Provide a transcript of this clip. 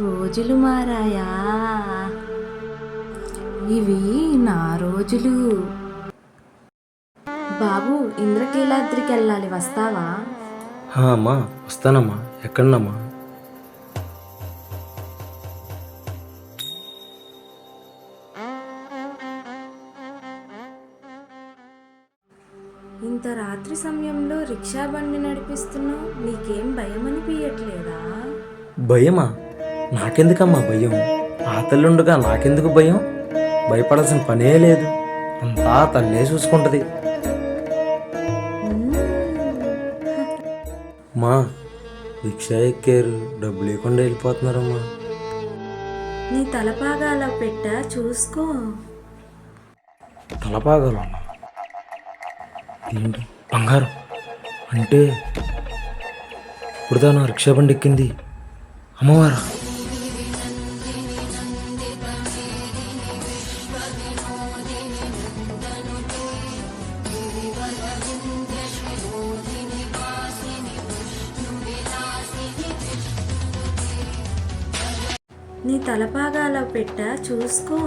రోజులు మారాయా? ఇవి నా రోజులు. బాబు ఇంద్రకీలాద్రికి వెళ్ళాలి వస్తావా? అమ్మా వస్తానమ్మా. ఎక్కడమ్మా ఇంత రాత్రి సమయంలో రిక్షా బండి నడిపిస్తున్నావు? నీకేం భయం అనిపించట్లేదా భయమా? నాకెందుకమ్మా భయం? ఆ తల్లుండగా నాకెందుకు భయం? భయపడాల్సిన పనే లేదు. అంతా తల్లే చూసుకుంటది. మా రిక్షా ఎక్కారు. డబ్బులు లేకుండా వెళ్ళిపోతున్నారమ్మా. నీ తలపాగాల పెట్ట? చూసుకో. తలపాగాలమ్మా ఏంటి? బంగారం? అంటే ఇప్పుడుదా నా రిక్షా బండి ఎక్కింది? అమ్మవారా? నీ తలపాగాలో పెట్ట చూసుకో.